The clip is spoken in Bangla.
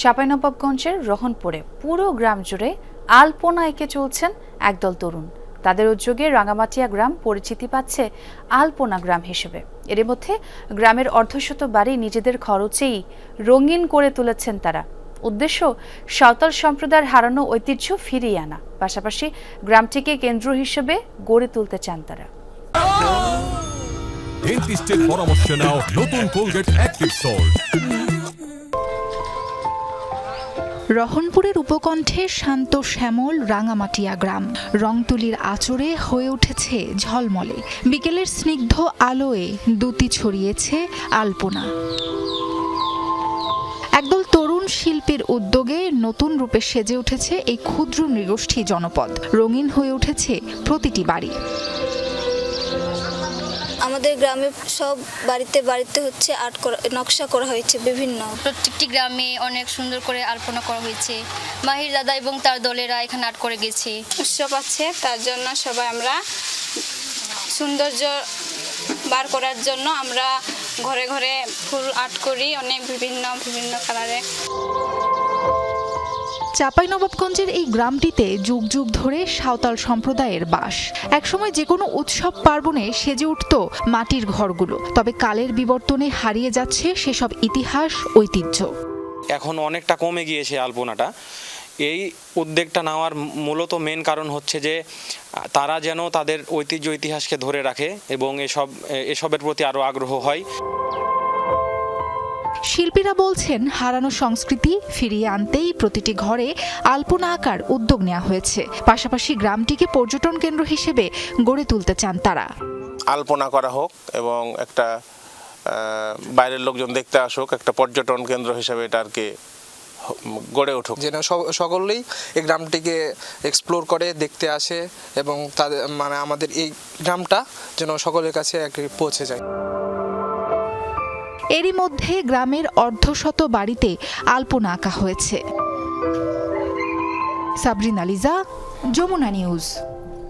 চাঁপাইনবাবগঞ্জের রহনপুরে পুরো গ্রাম জুড়ে আলপনা এঁকে চলছেন একদল তরুণ। তাদের উদ্যোগে রাঙামাটিয়া গ্রাম পরিচিতি পাচ্ছে আলপনা গ্রাম হিসেবে। এর মধ্যে গ্রামের অর্ধশত বাড়ি নিজেদের খরচেই রঙিন করে তুলেছেন তারা। উদ্দেশ্য, সাঁওতাল সম্প্রদায়ের হারানো ঐতিহ্য ফিরিয়ে আনা। পাশাপাশি গ্রামটিকে কেন্দ্র হিসেবে গড়ে তুলতে চান তারা। পরামর্শ নাও, নতুন কোলগেট অ্যাক্টিভ সল্ট রহনপুরের উপকণ্ঠে শান্ত শ্যামল, রাঙামাটিয়া গ্রাম। রংতুলির আচরে হয়ে উঠেছে ঝলমলে। বিকেলের স্নিগ্ধ আলোয় দুতি ছড়িয়েছে আলপনা। একদল তরুণ শিল্পীর উদ্যোগে নতুন রূপে সেজে উঠেছে এই ক্ষুদ্র নৃগোষ্ঠী জনপদ। রঙিন হয়ে উঠেছে প্রতিটি বাড়ি। আমাদের গ্রামে সব বাড়িতে বাড়িতে হচ্ছে আর্ট করা নকশা করা হয়েছে বিভিন্ন। প্রত্যেকটি গ্রামে অনেক সুন্দর করে আলপনা করা হয়েছে। মাহির দাদা এবং তার দলেরা এখানে আর্ট করে গেছে। উৎসব আছে তার জন্য সবাই আমরা সৌন্দর্য বার করার জন্য আমরা ঘরে ঘরে ফুল আর্ট করি অনেক বিভিন্ন বিভিন্ন কালারে চাঁপাইনবাবগঞ্জের এই গ্রামটিতে যুগ যুগ ধরে সাঁওতাল সম্প্রদায়ের বাস। একসময় যে কোনো উৎসব পার্বণে সেজে উঠত মাটির ঘরগুলো, তবে কালের বিবর্তনে হারিয়ে যাচ্ছে সেসব ইতিহাস, ঐতিহ্য। এখন অনেকটা কমে গিয়েছে আলপনাটা। এই উদ্যোগটা নেওয়ার মূলত মেন কারণ হচ্ছে যে, তারা যেন তাদের ঐতিহ্য, ইতিহাসকে ধরে রাখে এবং এসব, এসবের প্রতি আরও আগ্রহ হয়। শিল্পীরা বলছেন হারানো সংস্কৃতি ফিরিয়ে আনতেই প্রতিটি ঘরে আলপনা আঁকার উদ্যোগ নেওয়া হয়েছে। পাশাপাশি গ্রামটিকে পর্যটন কেন্দ্র হিসেবে গড়ে তুলতে চান তারা। আলপনা করা হোক এবং একটা বাইরের লোকজন দেখতে আসুক একটা পর্যটন কেন্দ্র হিসেবে এটা আর কি গড়ে উঠুক। যেন সকলেই এই গ্রামটিকে এক্সপ্লোর করে দেখতে আসে এবং তাদের মানে আমাদের এই গ্রামটা যেন সকলের কাছে এক পৌঁছে যায়। এরই মধ্যে গ্রামের অর্ধশত বাড়িতে আলপনা আঁকা হয়েছে। সাবরিন আলিজা যমুনা নিউজ।